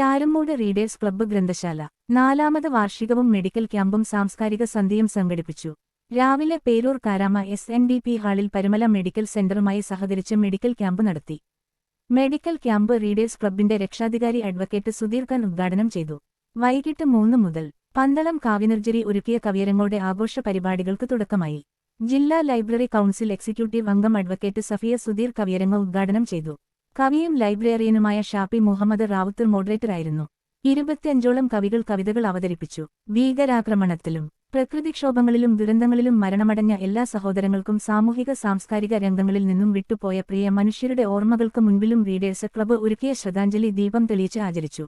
Charummood readers club ഗ്രന്ഥശാല നാലാമത് വാർഷികവും medical ക്യാമ്പും സാംസ്കാരിക സന്ധ്യയും സംഘടിപ്പിച്ചു. രാവിലെ Perur Karama S N D P ഹാളിൽ പരുമല മെഡിക്കൽ സെന്ററുമായി സഹകരിച്ച് മെഡിക്കൽ ക്യാമ്പ് നടത്തി. മെഡിക്കൽ ക്യാമ്പ് റീഡേഴ്സ് ക്ലബിന്റെ രക്ഷാധികാരി അഡ്വക്കേറ്റ് സുധീർ ഖാൻ ഉദ്ഘാടനം ചെയ്തു. വൈകിട്ട് മൂന്ന് മുതൽ പന്തളം കാവ്യനിർജരി ഒരുക്കിയ കവിയരങ്ങളുടെ ആഘോഷ പരിപാടികൾക്ക് തുടക്കമായി. ജില്ലാ ലൈബ്രറി കൌൺസിൽ എക്സിക്യൂട്ടീവ് അംഗം അഡ്വക്കേറ്റ് സഫിയ സുധീർ കവിയരങ്ങ ഉദ്ഘാടനം ചെയ്തു. കവിയും ലൈബ്രേറിയനുമായ ഷാപ്പി മുഹമ്മദ് റാവുത്തർ മോഡറേറ്ററായിരുന്നു. ഇരുപത്തിയഞ്ചോളം കവികൾ കവിതകൾ അവതരിപ്പിച്ചു. ഭീകരാക്രമണത്തിലും പ്രകൃതിക്ഷോഭങ്ങളിലും ദുരന്തങ്ങളിലും മരണമടഞ്ഞ എല്ലാ സഹോദരങ്ങൾക്കും സാമൂഹിക സാംസ്കാരിക രംഗങ്ങളിൽ നിന്നും വിട്ടുപോയ പ്രിയ മനുഷ്യരുടെ ഓർമ്മകൾക്ക് മുൻപിലും റീഡേഴ്സ് ക്ലബ്ബ് ഒരുക്കിയ ശ്രദ്ധാഞ്ജലി ദീപം തെളിയിച്ച് ആചരിച്ചു.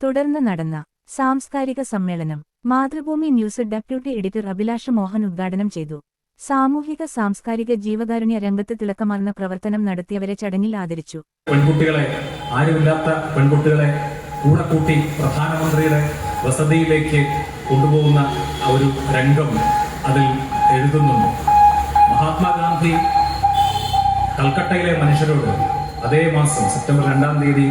തുടർന്ന് നടന്ന സാംസ്കാരിക സമ്മേളനം Mathrubhumi news deputy editor Abhilash Mohan ഉദ്ഘാടനം ചെയ്തു. സാമൂഹിക സാംസ്കാരിക ജീവകാരുണ്യ രംഗത്ത് തിളക്കമാർന്ന പ്രവർത്തനം നടത്തിയവരെ ചടങ്ങിൽ ആദരിച്ചു. പെൺകുട്ടികളെ ആരുമില്ലാത്ത പെൺകുട്ടികളെ കൂടെ കൂട്ടി പ്രധാനമന്ത്രിയുടെ വസതിയിലേക്ക് കൊണ്ടുപോകുന്ന ഒരു രംഗം അതിൽ എഴുതുന്നുണ്ട്. മഹാത്മാഗാന്ധി കൽക്കട്ടയിലെ മനുഷ്യരോട് അതേ മാസം സെപ്റ്റംബർ രണ്ടാം തീയതി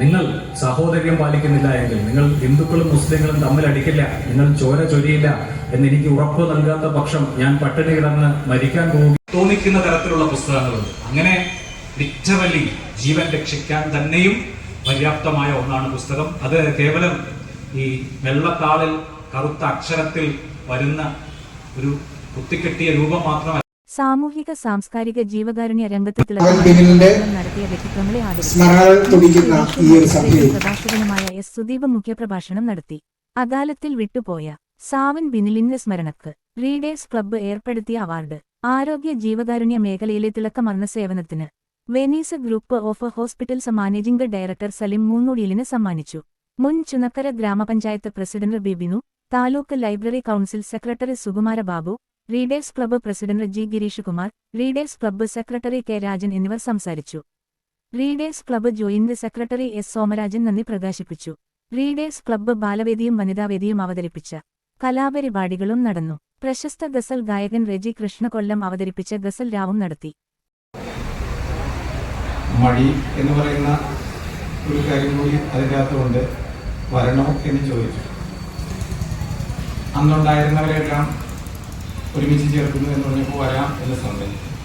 നിങ്ങൾ സഹോദര്യം പാലിക്കുന്നില്ല എങ്കിൽ നിങ്ങൾ ഹിന്ദുക്കളും മുസ്ലിങ്ങളും തമ്മിൽ അടിക്കില്ല നിങ്ങൾ ചോര ചൊരിയില്ല എന്ന് എനിക്ക് ഉറപ്പ് നൽകാത്ത പക്ഷം ഞാൻ പട്ടിണി കിടന്ന് മരിക്കാൻ പോകും തോന്നിക്കുന്ന തരത്തിലുള്ള പുസ്തകങ്ങളുണ്ട്. അങ്ങനെ ലിറ്ററലി ജീവൻ രക്ഷിക്കാൻ തന്നെയും പര്യാപ്തമായ ഒന്നാണ് പുസ്തകം. അത് കേവലം ഈ വെള്ളത്താളിൽ കറുത്ത അക്ഷരത്തിൽ വരുന്ന ഒരു കുത്തിക്കെട്ടിയ രൂപം മാത്രമല്ല. സാമൂഹിക സാംസ്കാരിക ജീവകാരുണ്യ രംഗത്ത് നടത്തിയ വ്യക്തിത്വങ്ങളെ പ്രഭാഷകനുമായ എസ് സുദീപ് മുഖ്യപ്രഭാഷണം നടത്തി. അദാലത്തിൽ വിട്ടുപോയ സാവൻ ബിനിലിന്റെ സ്മരണക്ക് റീഡേഴ്സ് ക്ലബ്ബ് ഏർപ്പെടുത്തിയ അവാർഡ്. ആരോഗ്യ ജീവകാരുണ്യ മേഖലയിലെ തിളക്കമർന്ന സേവനത്തിന് Venice group of hospitals managing director Salim മൂന്നൂടിയിലിന് സമ്മാനിച്ചു. മുൻ Chunakkara grama panchayat president Bibin taluk library council secretary Sukumara Babu readers club president G Girish Kumar readers club secretary K Rajan എന്നിവർ സംസാരിച്ചു. Readers club joint secretary S Somarajan നന്ദി പ്രകാശിപ്പിച്ചു. Readers club ബാലവേദിയും വനിതാവേദിയും അവതരിപ്പിച്ച കലാപരിപാടികളും നടന്നു. പ്രശസ്ത ഗസൽ ഗായകൻ രജി കൃഷ്ണകൊല്ലം അവതരിപ്പിച്ച ഗസൽ രാവും നടത്തി. മടി എന്ന് പറയുന്ന ഒരു കാര്യം കൂടി അതിന്റെ അകത്തുകൊണ്ട് വരണോ എന്ന് ചോദിച്ചു. അന്നുണ്ടായിരുന്നവരെല്ലാം ഒരുമിച്ച് ചേർക്കുന്നു എന്ന് പറഞ്ഞപ്പോൾ വരാം എന്ന് സമ്മതിച്ചു